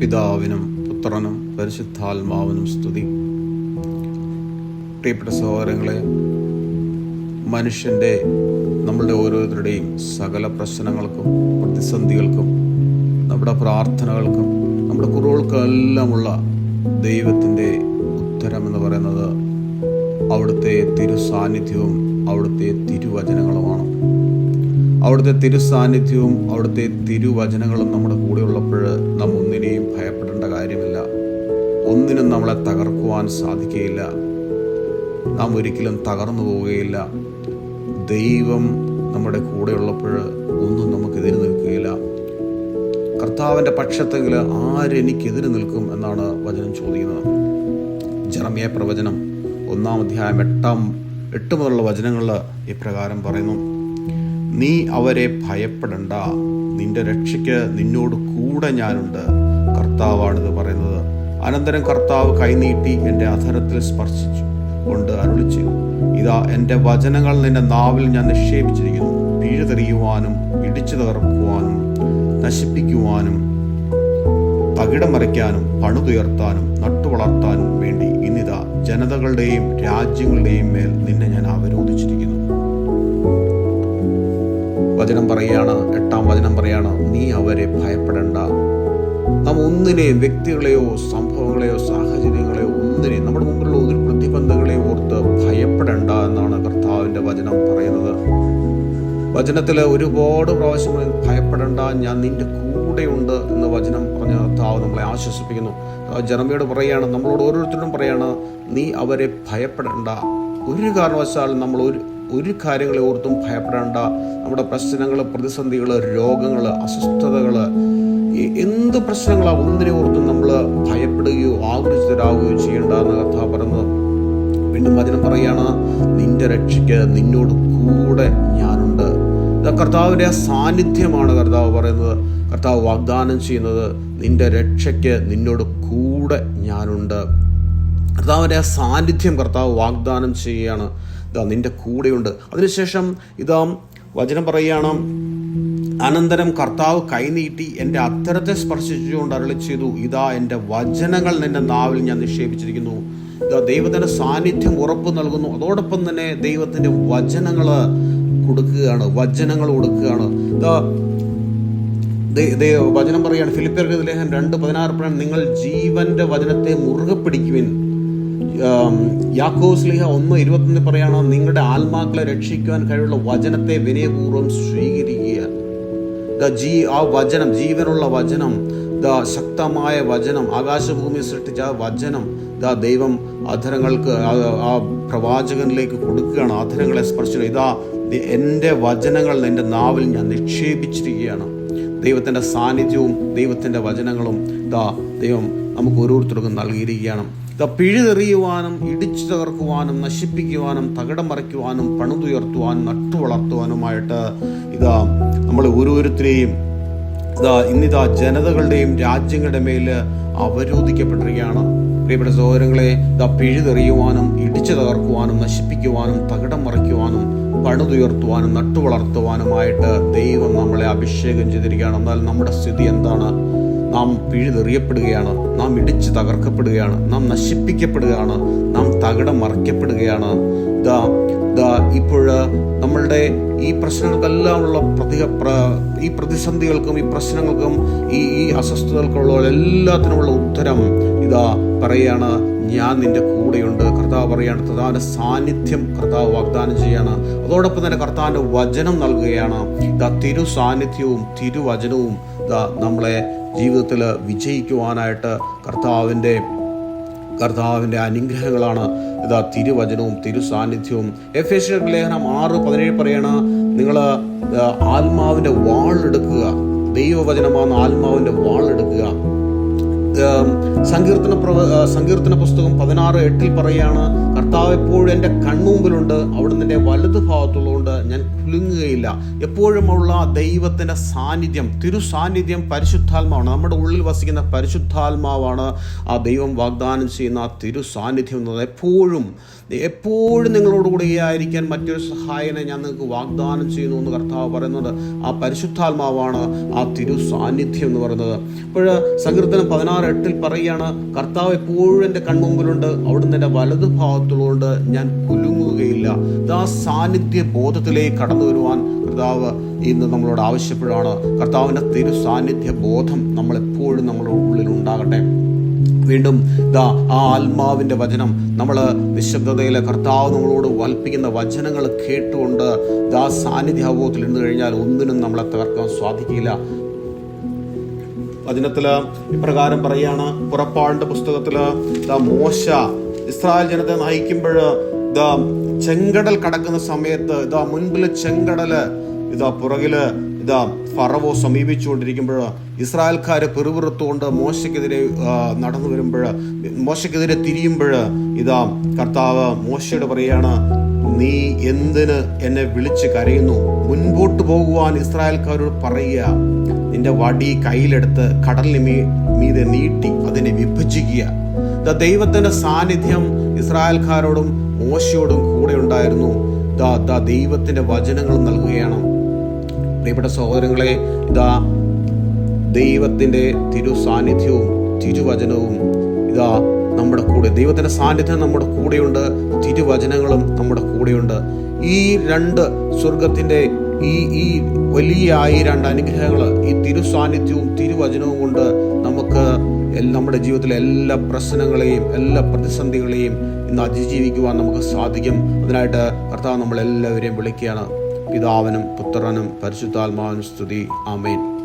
പിതാവിനും പുത്രനും പരിശുദ്ധാത്മാവിനും സ്തുതി. പ്രിയപ്പെട്ട സഹോദരങ്ങളെ മനുഷ്യന്റെ നമ്മളുടെ ഓരോരുത്തരുടെയും സകല പ്രശ്നങ്ങൾക്കും പ്രതിസന്ധികൾക്കും നമ്മുടെ പ്രാർത്ഥനകൾക്കും നമ്മുടെ കുറവുകൾക്കെല്ലാമുള്ള ദൈവത്തിന്റെ ഉത്തരമെന്ന് പറയുന്നത് അവിടുത്തെ തിരു സാന്നിധ്യവും അവിടുത്തെ തിരുവചനങ്ങളുമാണ്. അവിടുത്തെ തിരുസാന്നിധ്യവും അവിടുത്തെ തിരുവചനങ്ങളും നമ്മുടെ കൂടെ ഉള്ളപ്പോൾ നാം ഒന്നിനെയും ഭയപ്പെടേണ്ട കാര്യമില്ല. ഒന്നിനും നമ്മളെ തകർക്കുവാൻ സാധിക്കുകയില്ല. നാം ഒരിക്കലും തകർന്നു പോവുകയില്ല. ദൈവം നമ്മുടെ കൂടെ ഉള്ളപ്പോൾ ഒന്നും നമുക്കെതിരെ നിൽക്കുകയില്ല. കർത്താവിന്റെ പക്ഷത്തെങ്കിൽ ആരെനിക്കെതിരെ നിൽക്കും എന്നാണ് വചനം ചോദിക്കുന്നത്. ജറമിയ പ്രവചനം ഒന്നാം അധ്യായം എട്ടാം എട്ട് മുതലുള്ള വചനങ്ങളിൽ ഇപ്രകാരം പറയുന്നു. നീ അവരെ ഭയപ്പെടണ്ട. നിന്റെ രക്ഷയ്ക്ക് നിന്നോട് കൂടെ ഞാനുണ്ട് കർത്താവാണിത് പറയുന്നത്. അനന്തരം കർത്താവ് കൈനീട്ടി എന്റെ അധരത്തിൽ സ്പർശിച്ചു കൊണ്ട് അരുളിച്ചു ഇതാ എന്റെ വചനങ്ങൾ നിന്റെ നാവിൽ ഞാൻ നിക്ഷേപിച്ചിരിക്കുന്നു. പിഴുതെറിയുവാനും ഇടിച്ചു തകർക്കുവാനും നശിപ്പിക്കുവാനും തകിടം മറിക്കാനും പണുതുയർത്താനും നട്ടുവളർത്താനും വേണ്ടി ഇന്നിതാ ജനതകളുടെയും രാജ്യങ്ങളുടെയും മേൽ നിന്നെ ഞാൻ അവരോധിച്ചിരിക്കുന്നു. വചനം പറയുകയാണ് എട്ടാം വചനം പറയുകയാണ് നീ അവരെ ഭയപ്പെടേണ്ട. നാം ഒന്നിനെയും വ്യക്തികളെയോ സംഭവങ്ങളെയോ സാഹചര്യങ്ങളെയോ ഒന്നിനെയും നമ്മുടെ മുമ്പിലുള്ള ഒരു പ്രതിബന്ധങ്ങളെയും ഓർത്ത് ഭയപ്പെടേണ്ട എന്നാണ് കർത്താവിന്റെ വചനം പറയുന്നത്. വചനത്തിൽ ഒരുപാട് പ്രാവശ്യം ഭയപ്പെടേണ്ട ഞാൻ നിന്റെ കൂടെയുണ്ട് എന്ന് വചനം പറഞ്ഞ കർത്താവ് നമ്മളെ ആശ്വസിപ്പിക്കുന്നു. ജനമയോട് പറയുകയാണ് നമ്മളോട് ഓരോരുത്തരും പറയാണ് നീ അവരെ ഭയപ്പെടേണ്ട. ഒരു കാരണവശാലും നമ്മൾ ഒരു ഒരു കാര്യങ്ങളെ ഓർത്തും ഭയപ്പെടേണ്ട. നമ്മുടെ പ്രശ്നങ്ങൾ പ്രതിസന്ധികൾ രോഗങ്ങൾ അസ്വസ്ഥതകൾ എന്ത് പ്രശ്നങ്ങളാണ് ഒന്നിനെ ഓർത്തും നമ്മൾ ഭയപ്പെടുകയോ ആകുലചിതരാകുകയോ ചെയ്യേണ്ട എന്ന് കർത്താവ് പറയുന്നത് വീണ്ടും വചനം പറയാണ് നിന്റെ രക്ഷയ്ക്ക് നിന്നോട് കൂടെ ഞാനുണ്ട്. കർത്താവിന്റെ സാന്നിധ്യമാണ് കർത്താവ് പറയുന്നത്. കർത്താവ് വാഗ്ദാനം ചെയ്യുന്നത് നിന്റെ രക്ഷയ്ക്ക് നിന്നോട് കൂടെ ഞാനുണ്ട്. കർത്താവിന്റെ സാന്നിധ്യം കർത്താവ് വാഗ്ദാനം ചെയ്യുകയാണ്. ഇതാ നിന്റെ കൂടെയുണ്ട്. അതിനുശേഷം ഇതാ വചനം പറയുകയാണ് അനന്തരം കർത്താവ് കൈനീട്ടി എന്റെ അത്തരത്തെ സ്പർശിച്ചുകൊണ്ട് അരളി ചെയ്തു ഇതാ എന്റെ വചനങ്ങൾ നിന്റെ നാവിൽ ഞാൻ നിക്ഷേപിച്ചിരിക്കുന്നു. ഇതാ ദൈവത്തിന്റെ സാന്നിധ്യം ഉറപ്പ് നൽകുന്നു. അതോടൊപ്പം തന്നെ ദൈവത്തിന്റെ വചനങ്ങൾ കൊടുക്കുകയാണ് വചനങ്ങൾ കൊടുക്കുകയാണ്. ഇതാ വചനം പറയുകയാണ് ഫിലിപ്പിയർക്ക് ലേഖനം രണ്ട് പതിനാറ് പ്രകാരം നിങ്ങൾ ജീവന്റെ വചനത്തെ മുറുകെ പിടിക്കുവിൻ ആം, യാക്കോസ് ലിഹ ഒന്ന് ഇരുപത്തൊന്നിൽ പറയാണ് നിങ്ങളുടെ ആത്മാക്കളെ രക്ഷിക്കുവാൻ കഴിവുള്ള വചനത്തെ വിനയപൂർവം സ്വീകരിക്കുക. ദ ജീ ആ വചനം ജീവനുള്ള വചനം ദ ശക്തമായ വചനം ആകാശഭൂമി സൃഷ്ടിച്ച ആ വചനം ദ ദൈവം അധരങ്ങൾക്ക് ആ- പ്രവാചകനിലേക്ക് കൊടുക്കുകയാണ് അധരങ്ങളെ സ്പർശിച്ചു. ഇതാ എന്റെ വചനങ്ങൾ എന്റെ നാവിൽ ഞാൻ നിക്ഷേപിച്ചിരിക്കുകയാണ്. ദൈവത്തിന്റെ സാന്നിധ്യവും ദൈവത്തിന്റെ വചനങ്ങളും ദാ ദൈവം നമുക്ക് ഓരോരുത്തർക്കും നൽകിയിരിക്കുകയാണ്. പിഴുതെറിയുവാനും ഇടിച്ചു തകർക്കുവാനും നശിപ്പിക്കുവാനും തകിടം മറിക്കുവാനും പണിതുയർത്തുവാനും നട്ടുവളർത്തുവാനുമായിട്ട് ഇതാ നമ്മൾ ഓരോരുത്തരെയും ഇതാ ഇന്നിതാ ജനതകളുടെയും രാജ്യങ്ങളുടെ മേൽ അവരോധിക്കപ്പെട്ടിരിക്കുകയാണ്. പ്രിയപ്പെട്ട സഹോദരങ്ങളെ ഇതാ പിഴുതെറിയുവാനും ഇടിച്ചു തകർക്കുവാനും നശിപ്പിക്കുവാനും തകിടം മറിക്കുവാനും പണിതുയർത്തുവാനും നട്ടുവളർത്തുവാനുമായിട്ട് ദൈവം നമ്മളെ അഭിഷേകം ചെയ്തിരിക്കുകയാണ്. എന്നാൽ നമ്മുടെ സ്ഥിതി എന്താണ്? നാം പിഴുതെറിയപ്പെടുകയാണ് നാം ഇടിച്ചു തകർക്കപ്പെടുകയാണ് നാം നശിപ്പിക്കപ്പെടുകയാണ് നാം തകിടം മറിക്കപ്പെടുകയാണ്. ദാ ദാ ഇപ്പോഴ് നമ്മളുടെ ഈ പ്രശ്നങ്ങൾക്കെല്ലാമുള്ള പ്രതി ഈ പ്രതിസന്ധികൾക്കും ഈ പ്രശ്നങ്ങൾക്കും ഈ ഈ അസ്വസ്ഥതകൾക്കുള്ള എല്ലാത്തിനുമുള്ള ഉത്തരം ഇതാ പറയാണ് ഞാൻ നിന്റെ കൂടെയുണ്ട്. കർത്താവ് പറയാണ് കർത്താവിന്റെ സാന്നിധ്യം കർത്താവ് വാഗ്ദാനം ചെയ്യാണ്. അതോടൊപ്പം തന്നെ കർത്താവിന്റെ വചനം നൽകുകയാണ് ഇതാ തിരു സാന്നിധ്യവും തിരുവചനവും ഇതാ നമ്മളെ ജീവിതത്തിൽ വിജയിക്കുവാനായിട്ട് കർത്താവിന്റെ കർത്താവിന്റെ അനുഗ്രഹങ്ങളാണ് ഇതാ തിരുവചനവും തിരുസാന്നിധ്യവും. എഫ് എസ് ലേഖനം ആറ് പതിനേഴ് പറയണ നിങ്ങൾ ആത്മാവിന്റെ വാളെടുക്കുക ദൈവവചനമാണ് ആത്മാവിന്റെ വാളെടുക്കുക സങ്കീർത്തന പ്രവ സങ്കീർത്തന പുസ്തകം പതിനാറ് എട്ടിൽ പറയാണ് കർത്താവ് എപ്പോഴും എന്റെ കൺമുമ്പിലുണ്ട് അവിടുന്ന് എന്റെ വലത് ഭാഗത്തുള്ളതുകൊണ്ട് ഞാൻ കുലുങ്ങുകയില്ല എപ്പോഴുമുള്ള ദൈവത്തിന്റെ സാന്നിധ്യം തിരു സാന്നിധ്യം പരിശുദ്ധാത്മാവാണ്. നമ്മുടെ ഉള്ളിൽ വസിക്കുന്ന പരിശുദ്ധാത്മാവാണ് ആ ദൈവം വാഗ്ദാനം ചെയ്യുന്ന ആ തിരു സാന്നിധ്യം എന്നത്. എപ്പോഴും എപ്പോഴും നിങ്ങളോടുകൂടി ആയിരിക്കാൻ മറ്റൊരു സഹായനെ ഞാൻ നിങ്ങൾക്ക് വാഗ്ദാനം ചെയ്യുന്നു എന്ന് കർത്താവ് പറയുന്നുണ്ട്. ആ പരിശുദ്ധാത്മാവാണ് ആ തിരു സാന്നിധ്യം എന്ന് പറയുന്നത്. അപ്പോൾ സങ്കീർത്തനം പതിനാറ് എട്ടിൽ പറയുകയാണ് കർത്താവ് എപ്പോഴും എന്റെ കൺമുമ്പിലുണ്ട് അവിടുന്ന് എന്റെ വലതു ഭാഗത്തുള്ളതുകൊണ്ട് ഞാൻ കുലുങ്ങുകയില്ല ഇത് ആ സാന്നിധ്യ ബോധത്തിലേക്ക് കടന്നു വരുവാൻ കർത്താവ് ഇന്ന് നമ്മളോട് ആവശ്യപ്പെടുകയാണ് കർത്താവിന്റെ തിരു സാന്നിധ്യ ബോധം നമ്മളെപ്പോഴും നമ്മുടെ ഉള്ളിൽ ഉണ്ടാകട്ടെ. വീണ്ടും ദാ ആ ആത്മാവിന്റെ വചനം നമ്മൾ നിശബ്ദതയിലെ കർത്താവ് നമ്മളോട് വൽപ്പിക്കുന്ന വചനങ്ങൾ കേട്ടുകൊണ്ട് ഇതാ സാന്നിധ്യാബോധത്തിൽ ഇരുന്ന് കഴിഞ്ഞാൽ ഒന്നിനും നമ്മളെ തകർക്കാൻ സാധിക്കില്ല. വചനത്തിൽ ഇപ്രകാരം പറയാണ്. പുറപ്പാടിന്റെ പുസ്തകത്തിൽ ദ മോശ ഇസ്രായേൽ ജനത്തെ നയിക്കുമ്പോൾ ഇതാ ചെങ്കടൽ കടക്കുന്ന സമയത്ത് ഇതാ മുൻപിൽ ചെങ്കടൽ ഇതാ പുറകിൽ ഇതാ ഫറവോ സമീപിച്ചുകൊണ്ടിരിക്കുമ്പോൾ ഇസ്രായേൽക്കാര് പെറുപിറുത്തുകൊണ്ട് മോശയ്ക്കെതിരെ നടന്നു വരുമ്പോൾ മോശയ്ക്കെതിരെ തിരിയുമ്പോൾ ഇതാ കർത്താവ് മോശയോട് പറയാണ് നീ എന്തിന് എന്നെ വിളിച്ച് കരയുന്നു? മുൻപോട്ട് പോകുവാൻ ഇസ്രായേൽക്കാരോട് പറയുക. നിന്റെ വടി കയ്യിലെടുത്ത് കടലിന് മീ മീതെ നീട്ടി അതിനെ വിഭജിക്കുക. ദൈവത്തിന്റെ സാന്നിധ്യം ഇസ്രായേൽക്കാരോടും മോശയോടും കൂടെ ഉണ്ടായിരുന്നു. ദാ ദാ ദൈവത്തിന്റെ വചനങ്ങൾ നൽകുകയാണ്. പ്രിയപ്പെട്ട സഹോദരങ്ങളെ ഇതാ ദൈവത്തിന്റെ തിരു സാന്നിധ്യവും തിരുവചനവും ഇതാ നമ്മുടെ കൂടെ. ദൈവത്തിന്റെ സാന്നിധ്യം നമ്മുടെ കൂടെയുണ്ട് തിരുവചനങ്ങളും നമ്മുടെ കൂടെയുണ്ട്. ഈ രണ്ട് സ്വർഗത്തിന്റെ ഈ ഈ വലിയ ഈ രണ്ട് അനുഗ്രഹങ്ങൾ ഈ തിരു സാന്നിധ്യവും തിരുവചനവും കൊണ്ട് നമുക്ക് നമ്മുടെ ജീവിതത്തിലെ എല്ലാ പ്രശ്നങ്ങളെയും എല്ലാ പ്രതിസന്ധികളെയും ഇന്ന് അതിജീവിക്കുവാൻ നമുക്ക് സാധിക്കും. അതിനായിട്ട് കർത്താവ് നമ്മളെല്ലാവരെയും വിളിക്കുകയാണ്. പിതാവിനും പുത്രനും പരിശുദ്ധാത്മാവിനും സ്തുതി. ആമേൻ.